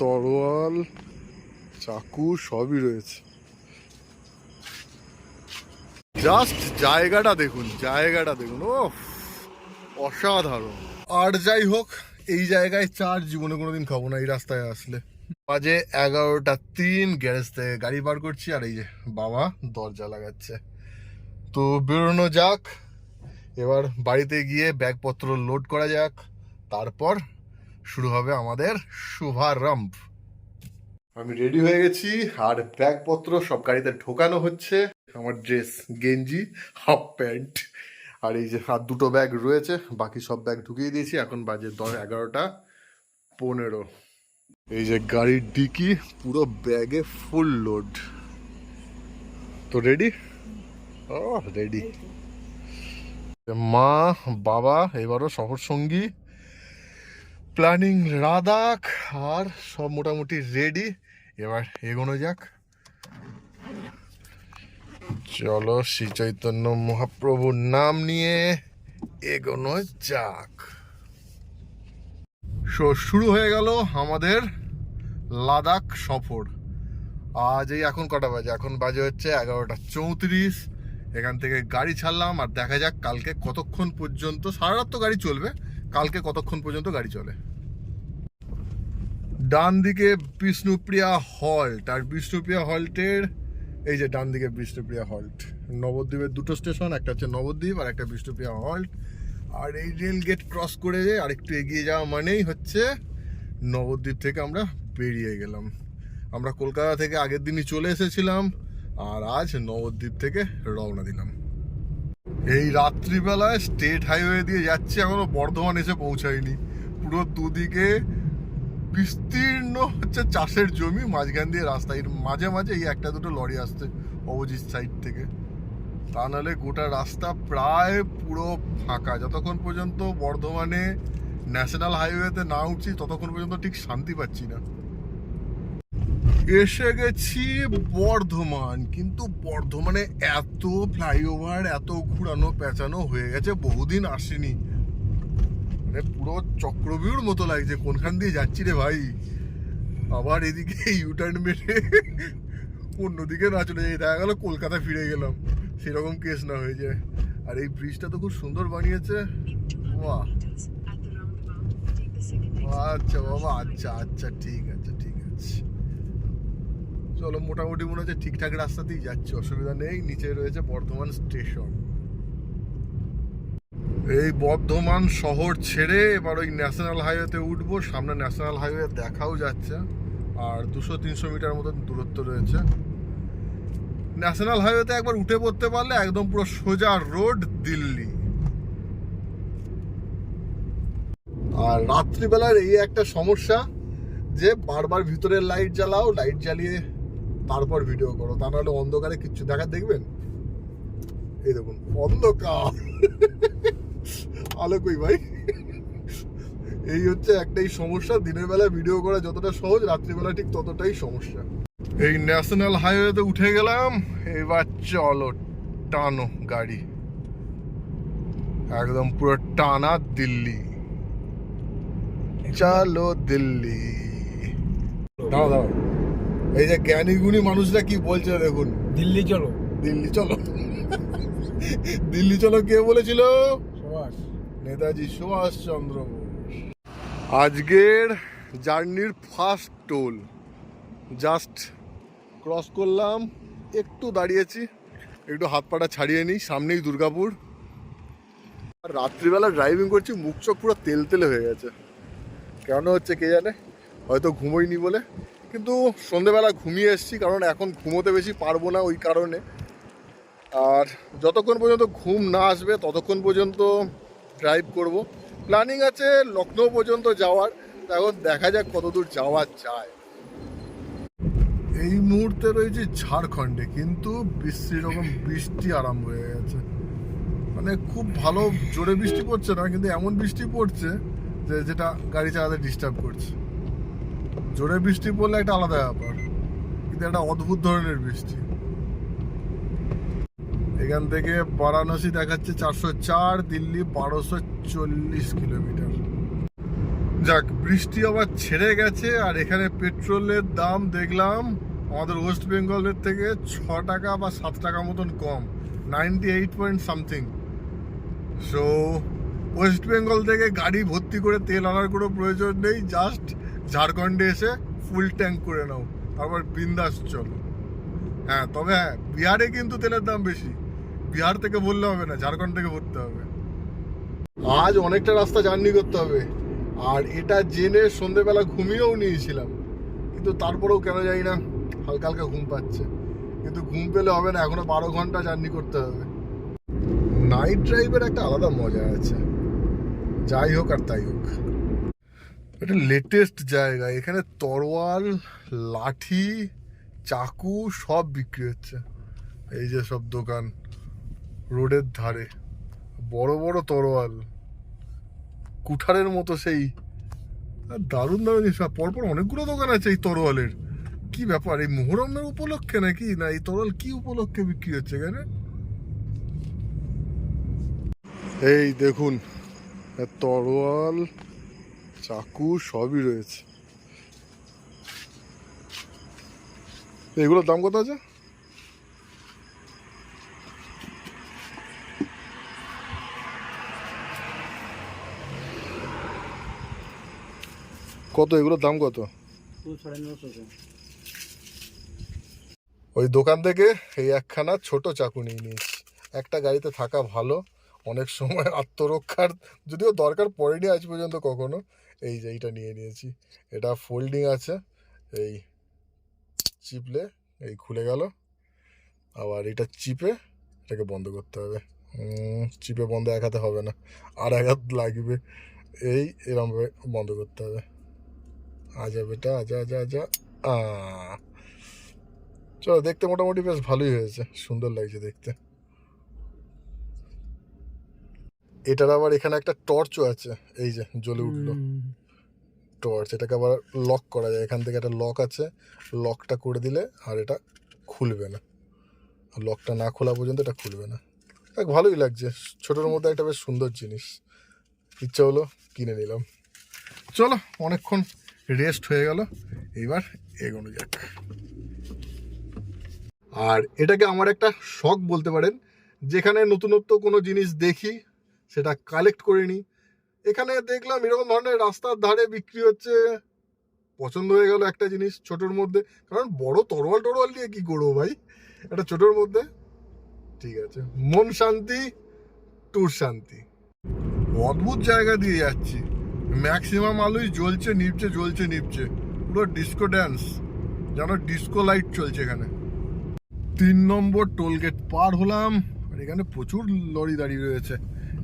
তরোয়াল, চাকু সবই রয়েছে। জাস্ট জায়গাটা দেখুন জায়গাটা দেখুন ও অসাধারণ। আর যাই হোক, এই জায়গায় চার জীবনে কোনোদিন খাব না, এই রাস্তায় আসলে। বাজে এগারোটা তিন, গ্যারেজ থেকে গাড়ি বার করছি, আর এই যে বাবা দরজা লাগাচ্ছে। তো বেরোনো যাক, এবার বাড়িতে গিয়ে ব্যাগপত্র লোড করা যাক, তারপর শুরু হবে আমাদের শুভারম্ভ। আমি রেডি হয়ে গেছি আর ব্যাগপত্র সব গাড়িতে ঢোকানো হচ্ছে। আমার ড্রেস গেঞ্জি হাফ প্যান্ট আর এই যে আর দুটো ব্যাগ রয়েছে বাকি সব ব্যাগ ঢুকিয়ে দিয়েছি। এখন বাজে দশ এগারোটা পনেরো। এই যে গাড়ির ডিকি পুরো ব্যাগে ফুল লোড তো রেডি ও রেডি মা বাবা এবারও সফর সঙ্গী প্ল্যানিং রাদাক, আর সব মোটামুটি রেডি এবার এগোনো যাক। চলো শ্রী চৈতন্য মহাপ্রভুর নাম নিয়ে এগোনো যাক। সো শুরু হয়ে গেল আমাদের লাদাখ সফর। আজ এই এখন কটা বাজে? এখন বাজে হচ্ছে এগারোটা চৌত্রিশ। এখান থেকে গাড়ি ছাড়লাম, আর দেখা যাক কালকে কতক্ষণ পর্যন্ত। সারা রাত তো গাড়ি চলবে। কালকে কতক্ষণ পর্যন্ত গাড়ি চলে? ডান দিকে বিষ্ণুপ্রিয়া হল্ট, আর বিষ্ণুপ্রিয়া হল্টের, এই যে ডান দিকে বিষ্ণুপ্রিয়া হল্ট, নবদ্বীপের দুটো স্টেশন, একটা হচ্ছে নবদ্বীপ আর একটা বিষ্ণুপ্রিয়া হল্ট, আর এই রেল গেট ক্রস করে আর একটু এগিয়ে যাওয়া মানেই হচ্ছে নবদ্বীপ থেকে আমরা বেরিয়ে গেলাম। আমরা কলকাতা থেকে আগের দিনই চলে এসেছিলাম, আর আজ নবদ্বীপ থেকে রওনা দিলাম। এই রাত্রিবেলায় স্টেট হাইওয়ে দিয়ে যাচ্ছে, এখনও বর্ধমান এসে পৌঁছায়নি। পুরো দুদিকে বিস্তীর্ণ হচ্ছে চাষের জমি, মাঝখান দিয়ে রাস্তা। এর মাঝে মাঝে এই একটা দুটো লরি আসছে অপোজিট সাইড থেকে। তা নাহলে গোটা রাস্তা প্রায় পুরো ফাঁকা। যতক্ষণ পর্যন্ত বর্ধমানে ন্যাশনাল হাইওয়েতে না উঠছি, ততক্ষণ পর্যন্ত ঠিক শান্তি পাচ্ছি না। এসে গেছি বর্ধমান। কিন্তু বর্ধমানে এত ফ্লাইওভার এত ঘুরানো পেঁচানো হয়ে গেছে বহুদিন আসেনি। মানে পুরো চক্রবিউর মতো লাগছে কোনখান দিয়ে যাচ্ছি রে ভাই? আবার এদিকে ইউটার্ন মেরে অন্যদিকে না চলে যাই দেখা গেল কলকাতা ফিরে গেলাম। সেরকম কেস না হয়ে যায়। আর এই ব্রিজটা তো খুব সুন্দর বানিয়েছে। বাহ। আচ্ছা বাবা আচ্ছা আচ্ছা ঠিক আছে ঠিক আছে। চলো, মোটামুটি মনে হচ্ছে ঠিকঠাক রাস্তাতেই যাচ্ছে, অসুবিধা নেই, নিচে রয়েছে বর্ধমান স্টেশন। এই বর্ধমান শহর ছেড়ে এবার ওই ন্যাশনাল হাইওয়েতে উঠবো, সামনে ন্যাশনাল হাইওয়ে দেখাও যাচ্ছে, আর দুশো তিনশো মিটার মতন দূরত্ব রয়েছে। ন্যাশনাল হাইওয়েতে একবার উঠে পড়তে পারলে একদম পুরো সোজা রোড, দিল্লি। আর রাত্রিবেলার এই একটা সমস্যা, যে বারবার ভিতরের লাইট জ্বালাও, লাইট জ্বালিয়ে তারপর ভিডিও করো। তা নাহলে অন্ধকারে কিচ্ছু দেখা দেখবেন? এই দেখুন, অন্ধকার। আলো কই ভাই? এই হচ্ছে একটাই সমস্যা, দিনের বেলা ভিডিও করা যতটা সহজ, রাত্রিবেলা ঠিক ততটাই সমস্যা। এই ন্যাশনাল হাইওয়েতে উঠে গেলাম, এবার চলো টানো গাড়ি। একদম পুরো টানা দিল্লি। চলো দিল্লি। দাঁড়া দাঁড়া এই যে জ্ঞানী গুণী মানুষরা কি বলছে দেখুন? দিল্লি চলো। দিল্লি চলো। দিল্লি চলো কে বলেছিল? নেতাজি সুভাষ চন্দ্র বোস। আজকের জার্নির ফার্স্ট টোল। জাস্ট ক্রস করলাম একটু দাঁড়িয়েছি একটু হাত পাটা ছাড়িয়ে নিই সামনেই দুর্গাপুর। আর রাত্রিবেলা ড্রাইভিং করছি মুখ চোখ পুরো তেল তেলে হয়ে গেছে। কেন হচ্ছে কে জানে? হয়তো ঘুমোইনি বলে। কিন্তু সন্ধেবেলা ঘুমিয়ে এসেছি, কারণ এখন ঘুমোতে বেশি পারব না ওই কারণে। আর যতক্ষণ পর্যন্ত ঘুম না আসবে, ততক্ষণ পর্যন্ত ড্রাইভ করব। প্ল্যানিং আছে লখনৌ পর্যন্ত যাওয়ার এখন দেখা যাক কত দূর যাওয়া যায়। এই মুহূর্তে রয়েছে ঝাড়খণ্ডে, কিন্তু বৃষ্টি রকম বৃষ্টি আরম্ভ হয়ে গেছে। মানে খুব ভালো জোরে বৃষ্টি পড়ছে না, কিন্তু এমন বৃষ্টি পড়ছে যে যেটা গাড়ি চালাতে ডিস্টার্ব করছে। জোরে বৃষ্টি পড়লে একটা আলাদা ব্যাপার। কিন্তু একটা অদ্ভুত ধরনের বৃষ্টি। এখান থেকে বারাণসী দেখাচ্ছে চারশো চার, দিল্লি বারোশো চল্লিশ কিলোমিটার। যাক, বৃষ্টি আবার ছেড়ে গেছে, আর এখানে পেট্রোলের দাম দেখলাম, আমাদের ওয়েস্ট বেঙ্গলের থেকে ছ টাকা বা সাত টাকা মতন কম, ninety eight point something. So West Bengal থেকে গাড়ি ভর্তি করে তেল আনার কোনো প্রয়োজন নেই, জাস্ট ঝাড়খণ্ডে এসে ফুল ট্যাঙ্ক করে নাও। তারপর বিন্দাস চলো। হ্যাঁ তবে হ্যাঁ বিহারে কিন্তু তেলের দাম বেশি। বিহার থেকে বললে হবে না, ঝাড়খণ্ড থেকে ভরতে হবে। আজ অনেকটা রাস্তা জার্নি করতে হবে। আর এটা জেনে সন্ধেবেলা ঘুমিয়েও নিয়েছিলাম। কিন্তু তারপরেও কেন জানি না, হালকা হালকা ঘুম পাচ্ছে। কিন্তু ঘুম পেলে হবে না, এখনও বারো ঘণ্টা জার্নি করতে হবে। নাইট ড্রাইভের একটা আলাদা মজা আছে। যাই হোক আর তাই হোক। এটা লেটেস্ট জায়গা। এখানে তরোয়াল, লাঠি, চাকু সব বিক্রি হচ্ছে। এই যে সব দোকান, রোডের ধারে। বড় বড় তরোয়াল। কুঠারের মতো সেই। দারুণ দারুণ জিনিস। পরপর অনেকগুলো দোকান আছে এই তরোয়ালের। কি ব্যাপার? এই মোহরমের উপলক্ষে নাকি? না, এই তরোয়াল কি উপলক্ষে বিক্রি হচ্ছে এখানে? এই দেখুন তরোয়াল চাকু সবই রয়েছে। এগুলোর দাম কত আছে? কত? এগুলোর দাম কত? ওই দোকান থেকে এই একখানা ছোট চাকু নিয়ে নিয়েছি। একটা গাড়িতে থাকা ভালো অনেক সময় আত্মরক্ষার যদিও দরকার পড়েনি আজ পর্যন্ত কখনো। এই যে এইটা নিয়ে নিয়েছি। এটা ফোল্ডিং আছে। এই চিপলে এই খুলে গেল। আবার এটা চিপে এটাকে বন্ধ করতে হবে। চিপে বন্ধ এক হাতে হবে না, আর এক হাত লাগবে। এই এরমভাবে বন্ধ করতে হবে। আজা বেটা, আজা আজা আজা। চলো দেখতে মোটামুটি বেশ ভালোই হয়েছে। সুন্দর লাগছে দেখতে। এটার আবার এখানে একটা টর্চও আছে। এই যে জ্বলে উঠল। টর্চ এটাকে আবার লক করা যায়। এখান থেকে একটা লক আছে। লকটা করে দিলে আর এটা খুলবে না। আর লকটা না খোলা পর্যন্ত এটা খুলবে না। দেখ ভালোই লাগছে। ছোটোর মধ্যে একটা বেশ সুন্দর জিনিস। ইচ্ছা হলো কিনে নিলাম। চলো অনেকক্ষণ রেস্ট হয়ে গেল। এইবার এগোনো যাক। আর এটাকে আমার একটা শখ বলতে পারেন যেখানে নতুনত্ব কোনো জিনিস দেখি সেটা কালেক্ট করে নিই এখানে দেখলাম এরকম ধরনের রাস্তার ধারে বিক্রি হচ্ছে। পছন্দ হয়ে গেল একটা জিনিস ছোটোর মধ্যে। কারণ বড় তরোয়াল টরোয়াল নিয়ে কি করব ভাই? একটা ছোটোর মধ্যে। ঠিক আছে। মন শান্তি, টুর শান্তি। অদ্ভুত জায়গা দিয়ে যাচ্ছি। ম্যাক্সিমাম আলোই জ্বলছে, নিপছে জ্বলছে, নিপছে। পুরো ডিস্কো ড্যান্স যেন ডিস্কো লাইট চলছে এখানে। তিন নম্বর টোল গেট পার হলাম। আর এখানে প্রচুর লরি দাঁড়িয়ে রয়েছে।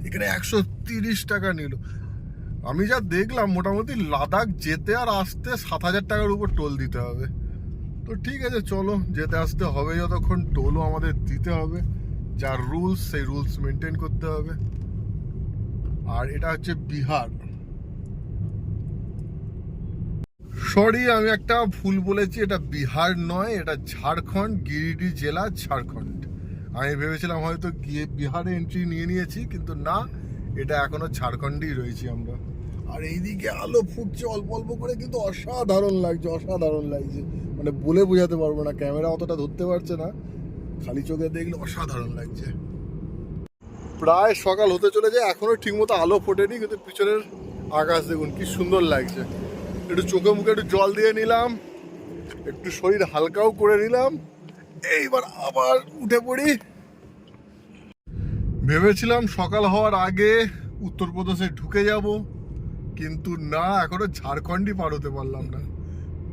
এখানে একশো তিরিশ টাকা নিল। আমি যা দেখলাম, মোটামুটি লাদাখ যেতে আর আসতে সাত হাজার টাকার উপর টোল দিতে হবে। তো ঠিক আছে, চলো, যেতে আসতে হবে যতক্ষণ, টোলও আমাদের দিতে হবে। যার রুলস সেই রুলস মেনটেন করতে হবে। আর এটা হচ্ছে বিহার। সরি আমি একটা ভুল বলেছি, এটা বিহার নয়, এটা ঝাড়খণ্ড, গিরিডি জেলা ঝাড়খণ্ড। আমি ভেবেছিলাম হয়তো গিয়ে বিহারে এন্ট্রি নিয়ে নিয়েছি, কিন্তু না, এটা এখনও ঝাড়খণ্ডেই রয়েছি আমরা। আর এইদিকে আলো ফুটছে অল্প অল্প করে, কিন্তু অসাধারণ লাগছে অসাধারণ লাগছে। মানে বলে বোঝাতে পারব না, ক্যামেরা অতটা ধরতে পারছে না। খালি চোখে দেখলে অসাধারণ লাগছে। প্রায় সকাল হতে চলে যায় এখনও ঠিকমতো আলো ফোটেনি, কিন্তু পিছনের আকাশ দেখুন কি সুন্দর লাগছে। একটু চোখে মুখে একটু জল দিয়ে নিলাম, একটু শরীর হালকাও করে নিলাম। এইবার আবার উঠে পড়ি। ভেবেছিলাম সকাল হওয়ার আগে উত্তরপ্রদেশে ঢুকে যাব, কিন্তু না, এখনও ঝাড়খণ্ডই পার হতে পারলাম না।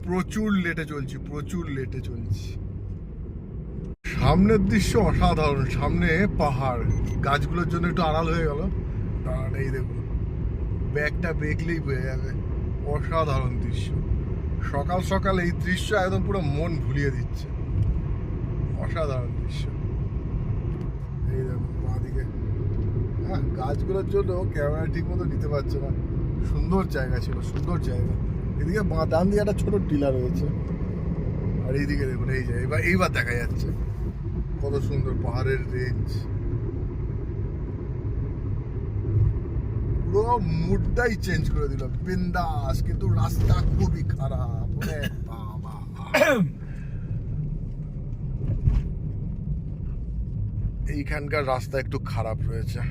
প্রচুর লেটে চলছি, প্রচুর লেটে চলছি। সামনের দৃশ্য অসাধারণ, সামনে পাহাড়। গাছগুলোর জন্য একটু আড়াল হয়ে গেল। দাঁড়ান, এই দেখুন। ব্যাগটা দেখলেই বোঝা যাবে। অসাধারণ দৃশ্য। সকাল সকাল এই দৃশ্য একদম পুরো মন ভুলিয়ে দিচ্ছে। অসাধারণ দৃশ্য। এই দেখুন বাঁদিকে। হ্যাঁ গাছগুলোর জন্য ক্যামেরা ঠিক মতো নিতে পারছে না। সুন্দর জায়গা ছিল, সুন্দর জায়গা। এদিকে ডান দিকে একটা ছোট টিলা রয়েছে। আর এইদিকে দেখুন, এই যে এবার এইবার দেখা যাচ্ছে। কত সুন্দর পাহাড়ের রেঞ্জ পুরো মুডটাই চেঞ্জ করে দিল। বিন্দাস, কিন্তু রাস্তা খুবই খারাপ। বাবা। এইখানকার রাস্তা একটু খারাপ রয়েছে।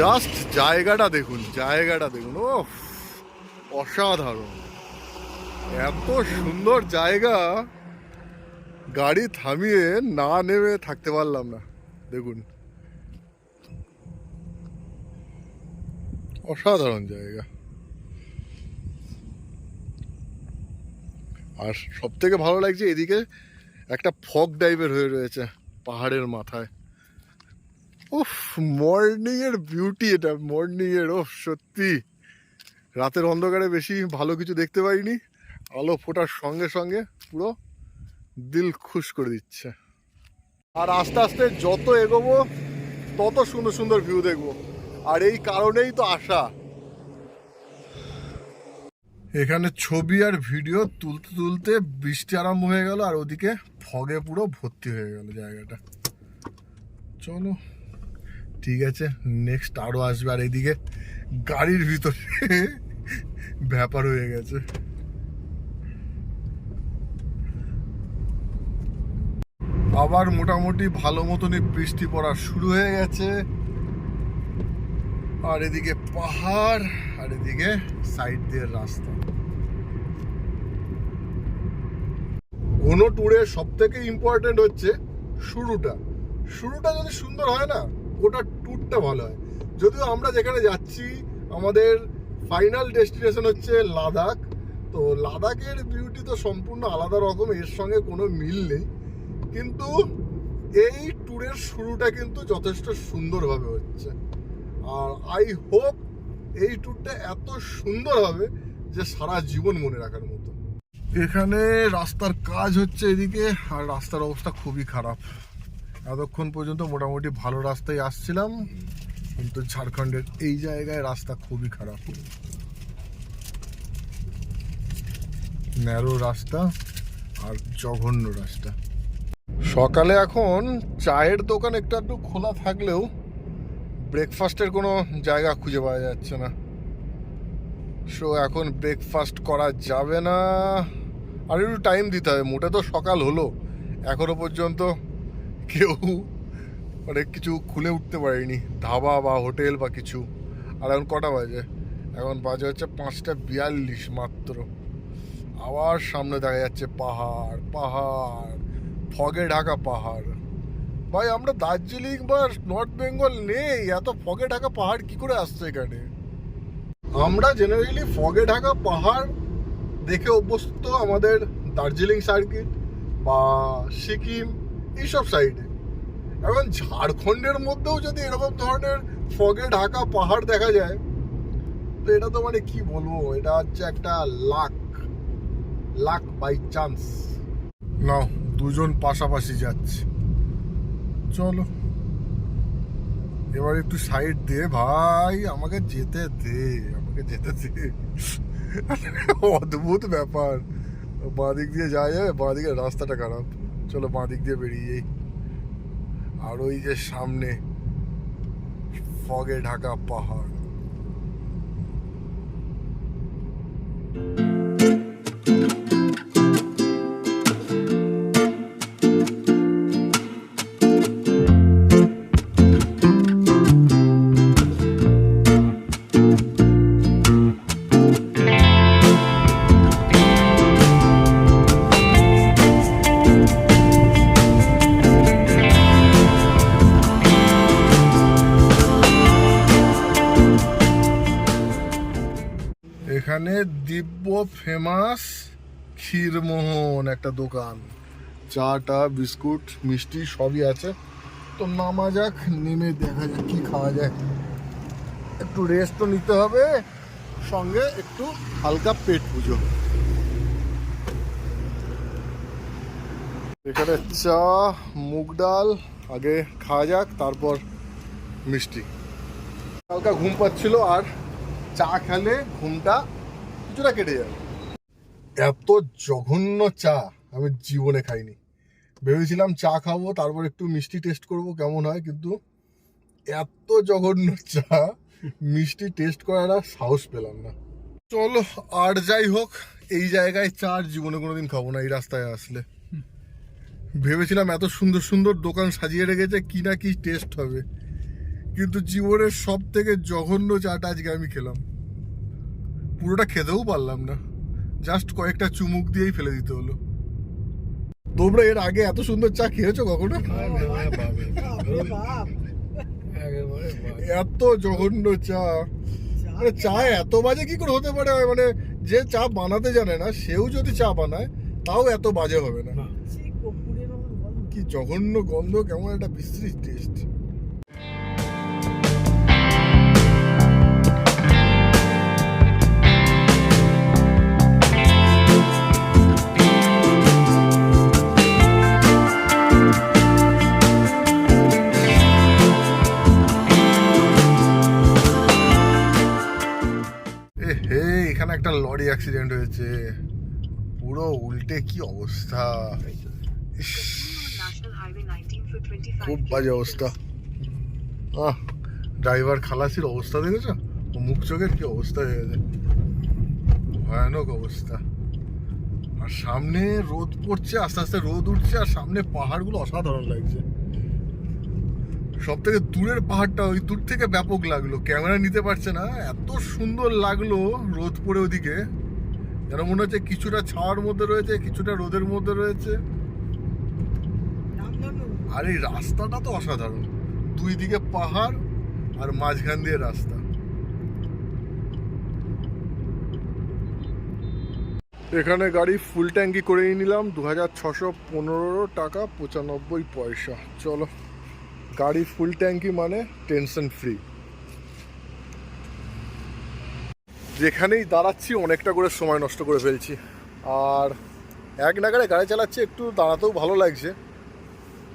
জাস্ট জায়গাটা দেখুন জায়গাটা দেখুন ও অসাধারণ। এত সুন্দর জায়গা, গাড়ি থামিয়ে না নেমে থাকতে পারলাম না, দেখুন। অসাধারণ জায়গা। আর সব থেকে ভালো লাগছে এদিকে একটা ফগ টাইপের হয়ে রয়েছে পাহাড়ের মাথায়। উফ মর্নিং এর বিউটি এটা মর্নিং এর ও সত্যি। রাতের অন্ধকারে বেশি ভালো কিছু দেখতে পাইনি। আলো ফোটার সঙ্গে সঙ্গে পুরো দিল খুশ করে দিচ্ছে। আর আস্তে আস্তে যত এগোবো, তত সুন্দর সুন্দর ভিউ দেখব। আর এই কারণেই তো আশা। এখানে ছবি আর ভিডিও তুলতে তুলতে বৃষ্টি আরম্ভ হয়ে গেল, আর ওদিকে ফগে পুরো ভর্তি হয়ে গেল জায়গাটা। চলো, ঠিক আছে নেক্সট আরও আসবে, আর এইদিকে গাড়ির ভিতরে ব্যাপার হয়ে গেছে। আবার মোটামুটি ভালো মতনই বৃষ্টি পড়া শুরু হয়ে গেছে। আর এদিকে পাহাড়, আর এদিকে সাইড দিয়ে রাস্তা। কোনো ট্যুরের সব থেকে ইম্পর্টেন্ট হচ্ছে শুরুটা। শুরুটা যদি সুন্দর হয় না, গোটা ট্যুরটা ভালো হয়। যদিও আমরা যেখানে যাচ্ছি, আমাদের ফাইনাল ডেস্টিনেশন হচ্ছে লাদাখ। তো লাদাখের বিউটি তো সম্পূর্ণ আলাদা রকম, এর সঙ্গে কোনো মিল নেই। কিন্তু এই ট্যুরের শুরুটা কিন্তু যথেষ্ট সুন্দরভাবে হচ্ছে। আর আই হোপ এই ট্যুরটা এত সুন্দর হবে যে সারা জীবন মনে রাখার মতো। এখানে রাস্তার কাজ হচ্ছে এদিকে, আর রাস্তার অবস্থা খুবই খারাপ। এতক্ষণ পর্যন্ত মোটামুটি ভালো রাস্তায় আসছিলাম, কিন্তু ঝাড়খণ্ডের এই জায়গায় রাস্তা খুবই খারাপ। ন্যারো রাস্তা আর জঘন্য রাস্তা। সকালে এখন চায়ের দোকান একটু একটু খোলা থাকলেও ব্রেকফাস্টের কোনো জায়গা খুঁজে পাওয়া যাচ্ছে না। সো এখন ব্রেকফাস্ট করা যাবে না। আর একটু টাইম দিতে হবে। মোটে তো সকাল হলো। এখনও পর্যন্ত কেউ অনেক কিছু খুলে উঠতে পারেনি। ধাবা বা হোটেল বা কিছু। আর এখন কটা বাজে? এখন বাজে হচ্ছে পাঁচটা বিয়াল্লিশ মাত্র। আবার সামনে দেখা যাচ্ছে পাহাড় পাহাড়, ফগে ঢাকা পাহাড়। ভাই, আমরা দার্জিলিং বা নর্থ বেঙ্গল নেই, এত ফগে ঢাকা পাহাড় কি করে আসছে এখানে? আমরা জেনারেলি ফগে ঢাকা পাহাড় দেখে অভ্যস্ত আমাদের দার্জিলিং সার্কিট বা সিকিম, এইসব সাইডে এখন ঝাড়খণ্ডের মধ্যেও যদি এরকম ধরনের ফগে ঢাকা পাহাড় দেখা যায়, তো এটা তো মানে কি বলব? এটা হচ্ছে একটা লাক লাক বাই চান্স নাও, দুজন পাশাপাশি যাচ্ছে। চলো। এবার একটু সাইড দে ভাই, আমাকে যেতে দে, আমাকে যেতে দে। অদ্ভুত ব্যাপার। বাঁদিক দিয়ে যাওয়া যাবে বাঁ দিকের রাস্তাটা খারাপ। চলো বাঁদিক দিয়ে বেরিয়ে যাই। আর ওই যে সামনে ফগে ঢাকা পাহাড়। এখানে দিব্য ফেমাস ক্ষীরমোহন একটা দোকান। চাটা, বিস্কুট, মিষ্টি সবই আছে। তো নামা যাক, নেমে দেখা যাক কি খাওয়া যায়। একটু রেস্ট তো নিতে হবে, সঙ্গে একটু হালকা পেট পুজো। এখানে চা, মুগ ডাল, আগে খাওয়া যাক, তারপর মিষ্টি। হালকা ঘুম পাচ্ছিল আর চা খেলে ঘুমটা কিছুটা কেটে যাবে এত জঘন্য চা আমি জীবনে খাইনি। ভেবেছিলাম চা খাব, তারপর একটু মিষ্টি টেস্ট করব, কেমন হয়, কিন্তু এত জঘন্য চা, মিষ্টি টেস্ট করার সাহস পেলাম না। চলো, আর যাই হোক, এই জায়গায় চা আর জীবনে কোনোদিন খাব না, এই রাস্তায় আসলে। ভেবেছিলাম এত সুন্দর সুন্দর দোকান সাজিয়ে রেখেছে, কি না কি টেস্ট হবে। কিন্তু জীবনের সব থেকে জঘন্য চাটা আজকে আমি খেলাম। পুরোটা খেতেও পারলাম না। জাস্ট কয়েকটা চুমুক দিয়েই ফেলে দিতে হলো। তোমরা এর আগে এত সুন্দর চা খেয়েছো কখনো? এত জঘন্য চা। মানে চা এত বাজে কি করে হতে পারে? মানে যে চা বানাতে জানে না সেও যদি চা বানায় তাও এত বাজে হবে না। কি জঘন্য গন্ধ কেমন একটা বিশ্রী টেস্ট অ্যাক্সিডেন্ট হয়েছে। পুরো উল্টে কি অবস্থা? ইস, National Highway 19 for 25 খুব বাজে অবস্থা। আহ ড্রাইভার খালাসির অবস্থা দেখেছ? মুখ চোখের কি অবস্থা হয়ে গেছে। ভয়ানক অবস্থা। আর সামনে রোদ পড়ছে আস্তে আস্তে রোদ উঠছে আর সামনে পাহাড়গুলো অসাধারণ লাগছে। সব থেকে দূরের পাহাড়টা ওই দূর থেকে ব্যাপক লাগল। ক্যামেরা নিতে পারছে না। এত সুন্দর লাগল রোদ পড়ে ওদিকে। যেন মনে হচ্ছে কিছুটা ছাওয়ার মধ্যে রয়েছে, কিছুটা রোদের মধ্যে রয়েছে। আর এই রাস্তাটা তো অসাধারণ। দুই দিকে পাহাড় আর মাঝখান দিয়ে রাস্তা। এখানে গাড়ি ফুল ট্যাঙ্কি করে নিলাম। দু হাজার ছশো পনেরো টাকা, পঁচানব্বই পয়সা। চলো, গাড়ি ফুল ট্যাঙ্কি মানে টেনশন ফ্রি যেখানেই দাঁড়াচ্ছি, অনেকটা করে সময় নষ্ট করে ফেলছি। আর এক নাগারে গাড়ি চালাচ্ছি, একটু দাঁড়াতেও ভালো লাগছে।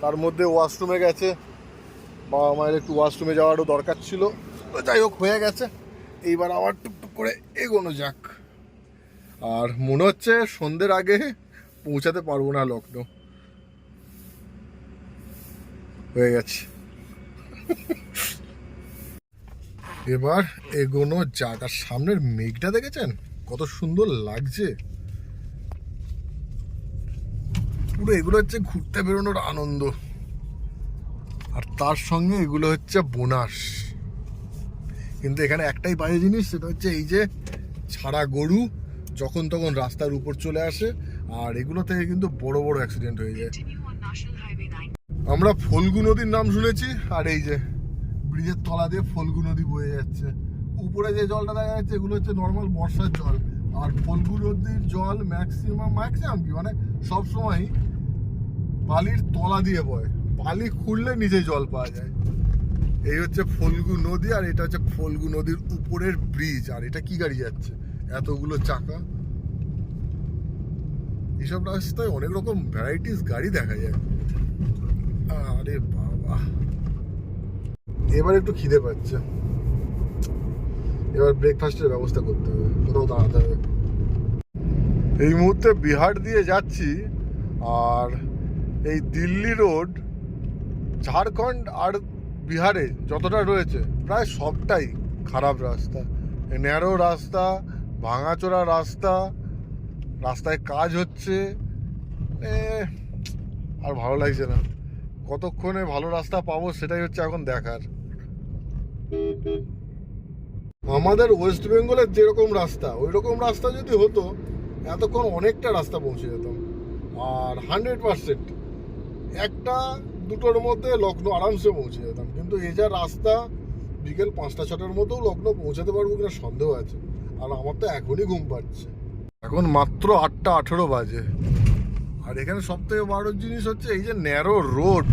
তার মধ্যে ওয়াশরুমে গেছে, বাবা মায়ের একটু ওয়াশরুমে যাওয়ারও দরকার ছিল। যাই হোক, হয়ে গেছে। এইবার আবার টুকটুক করে এগোনো যাক। আর মনে হচ্ছে সন্ধ্যের আগে পৌঁছাতে পারব না লখনৌ হয়ে গেছে। এবার এগোনো যাক। আর সামনের মেঘটা দেখেছেন? কত সুন্দর লাগছে। পুরো এগুলো হচ্ছে ঘুরতে বেরোনোর আনন্দ। আর তার সঙ্গে এগুলো হচ্ছে বোনাস। কিন্তু এখানে একটাই বাজে জিনিস সেটা হচ্ছে এই যে ছাড়া গরু যখন তখন রাস্তার উপর চলে আসে আর এগুলো থেকে কিন্তু বড় বড় অ্যাক্সিডেন্ট হয়ে যায়। Continue on National Highway 9. আমরা ফলগু নদীর নাম শুনেছি আর এই যে ব্রিজের তলা দিয়ে ফলগু নদী বয়ে যাচ্ছে। উপরে যে জলটা দেখা যাচ্ছে, এগুলো হচ্ছে নর্মাল বর্ষার জল। আর ফল্গু নদীর জল ম্যাক্সিমাম ম্যাক্সিমাম কি? মানে সব সময় বালির তলা দিয়ে বয়। বালি খুঁড়লে নিচে জল পাওয়া যায়। এই হচ্ছে ফল্গু নদী আর এটা হচ্ছে ফল্গু নদীর উপরের ব্রিজ। আর এটা কি গাড়ি যাচ্ছে? এতগুলো চাকা। এইসব রাস্তায় অনেক রকম ভ্যারাইটিস গাড়ি দেখা যায়। আরে বাবা। এবার একটু খিদে পাচ্ছে। এবার ব্রেকফাস্টের ব্যবস্থা করতে হবে, কোথাও দাঁড়াতে হবে। এই মুহূর্তে বিহার দিয়ে যাচ্ছি, আর এই দিল্লি রোড, ঝাড়খণ্ড আর বিহারে যতটা রয়েছে, প্রায় সবটাই খারাপ রাস্তা। ন্যারো রাস্তা, ভাঙাচোরা রাস্তা, রাস্তায় কাজ হচ্ছে। আর ভালো লাগছে না। কতক্ষণে ভালো রাস্তা পাবো সেটাই হচ্ছে এখন দেখার। আমাদের ওয়েস্ট বেঙ্গলের যেরকম রাস্তা ওই রকম রাস্তা যদি হতো, এতক্ষণ অনেকটা রাস্তা পৌঁছে যেতাম আর হান্ড্রেড পার্সেন্ট একটা, দুটোর মধ্যে লখনৌ আরামসে পৌঁছে যেতাম। কিন্তু এই যা রাস্তা, বিকেল পাঁচটা, ছটার মধ্যেও লখনৌ পৌঁছাতে পারব কিনা সন্দেহ আছে। আর আমার তো এখনই ঘুম পাচ্ছে। এখন মাত্র আটটা আঠেরো বাজে। আর এখানে সব থেকে বড় জিনিস হচ্ছে এই যে ন্যারো রোড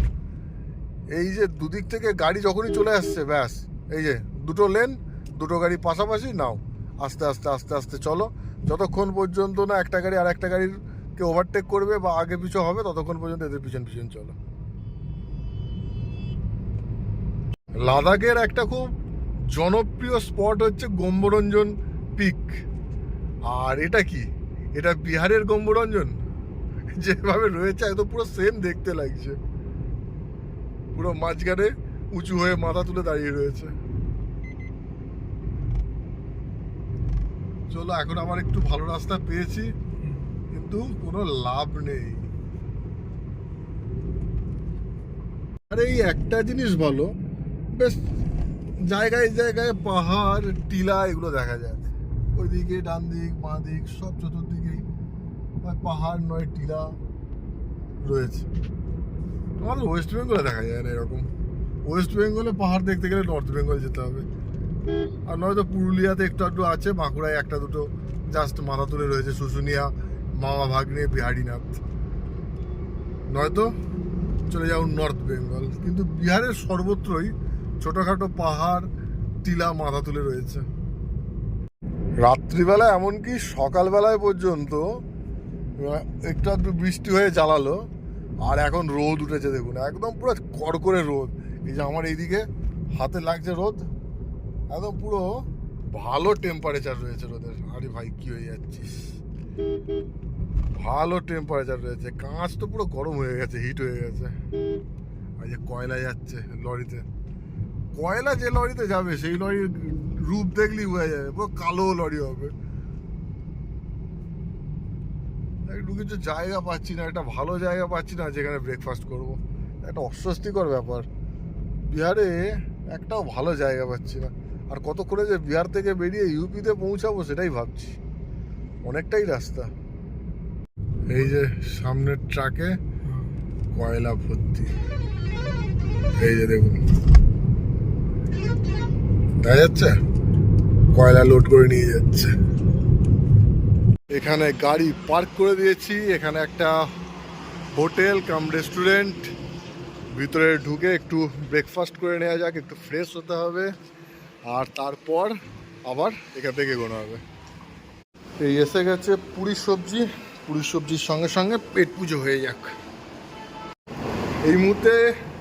এই যে দুদিক থেকে গাড়ি যখনই চলে আসছে, ব্যাস। এই যে, দুটো লেন দুটো গাড়ি পাশাপাশি, নাও। আস্তে আস্তে আস্তে আস্তে চলো। যতক্ষণ পর্যন্ত না একটা গাড়ি আর একটা গাড়ির কে ওভারটেক করবে বা আগে পিছু হবে, ততক্ষণ পর্যন্ত এদের পিছন পিছন চলো। লাদাখের একটা খুব জনপ্রিয় স্পট হচ্ছে গম্বরঞ্জন পিক আর এটা কি? এটা বিহারের গম্বরঞ্জন? যেভাবে রয়েছে, একদম পুরো সেম দেখতে লাগছে। পুরো মাঝখানে উঁচু হয়ে মাথা তুলে দাঁড়িয়ে রয়েছে। চলো, এখন আমার একটু ভালো রাস্তা পেয়েছি, কিন্তু কোনো লাভ নেই। আরে, এই একটা জিনিস বলো, বেশ জায়গায় জায়গায় পাহাড়, টিলা, এগুলো দেখা যায়। ওইদিকে ডান দিক, বাঁ দিক, সব চতুর্দিকেই পাহাড় নয়, টিলা রয়েছে। আমাদের ওয়েস্ট বেঙ্গলে দেখা যায় না এরকম। ওয়েস্ট বেঙ্গলে পাহাড় দেখতে গেলে নর্থ বেঙ্গল যেতে হবে। আর নয়তো পুরুলিয়াতে একটু একটু আছে, বাঁকুড়ায় একটা দুটো, জাস্ট মাথা তুলে রয়েছে শুশুনিয়া মামা ভাগ্নে, বিহারীনাথ। নয়তো চলে যাও নর্থ বেঙ্গল। কিন্তু বিহারের সর্বত্রই ছোটোখাটো পাহাড়, টিলা মাথা তুলে রয়েছে। রাত্রিবেলা এমনকি সকালবেলায় পর্যন্ত একটু একটু বৃষ্টি হয়ে জ্বালালো, আর এখন রোদ উঠেছে দেখুন, একদম পুরো কড়কড়ে রোদ। এই যে আমার এইদিকে হাতে লাগছে রোদ, একদম পুরো ভালো টেম্পারেচার রয়েছে রোদের। আরে ভাই, কি হয়ে যাচ্ছিস ভালো টেম্পারেচার রয়েছে। কাঁচ তো পুরো গরম হয়ে গেছে হিট হয়ে গেছে। আর যে কয়লা যাচ্ছে লরিতে। কয়লা যে লরিতে যাবে, সেই লরির রূপ দেখলেই বোঝা যাবে। পুরো কালো লরি হবে। একটু কিছু জায়গা পাচ্ছি না, একটা ভালো জায়গা পাচ্ছি না, যেখানে ব্রেকফাস্ট করব। একটা অস্বস্তিকর ব্যাপার। বিহারে একটাও ভালো জায়গা পাচ্ছি না। আর কতক্ষণে যে বিহার থেকে বেরিয়ে ইউপিতে পৌঁছাবো সেটাই ভাবছি। অনেকটাই রাস্তা। এই যে সামনের ট্রাকে কয়লা ভর্তি। এই যে দেখুন। দেখা যাচ্ছে? কয়লা লোড করে নিয়ে যাচ্ছে। এখানে গাড়ি পার্ক করে দিয়েছি। এখানে একটা হোটেল, কাম রেস্টুরেন্ট। ভিতরে ঢুকে একটু ব্রেকফাস্ট করে নেওয়া যাক, একটু ফ্রেশ হতে হবে। আর তারপর আবার এখান থেকে এগোনো হবে। এই এসে গেছে পুরীর সবজি। পুরীর সবজির সঙ্গে সঙ্গে পেট পুজো হয়ে যাক। এই মুহূর্তে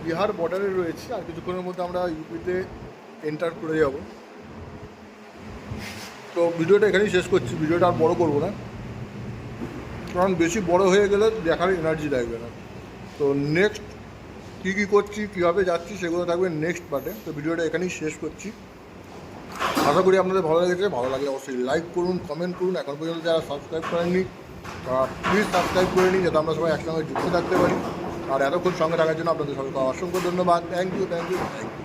বিহার বর্ডারে রয়েছে। আর কিছুক্ষণের মধ্যে আমরা ইউপিতে এন্টার করে যাব। তো ভিডিওটা এখানেই শেষ করছি। ভিডিওটা আর বড় করব না। কারণ বেশি বড় হয়ে গেলে দেখার এনার্জি লাগবে না। তো নেক্সট কী কী করছি, কীভাবে যাচ্ছি, সেগুলো থাকবে নেক্সট পার্টে তো ভিডিওটা এখানেই শেষ করছি। আশা করি আপনাদের ভালো লেগেছে। ভালো লাগলে অবশ্যই লাইক করুন কমেন্ট করুন। এখন পর্যন্ত যারা সাবস্ক্রাইব করেননি প্লিজ সাবস্ক্রাইব করে নিন, যাতে আমরা সবাই একসঙ্গে যুক্ত থাকতে পারি। আর এতক্ষণ সঙ্গে থাকার জন্য আপনাদের সবাইকে অসংখ্য ধন্যবাদ। Thank you thank you thank you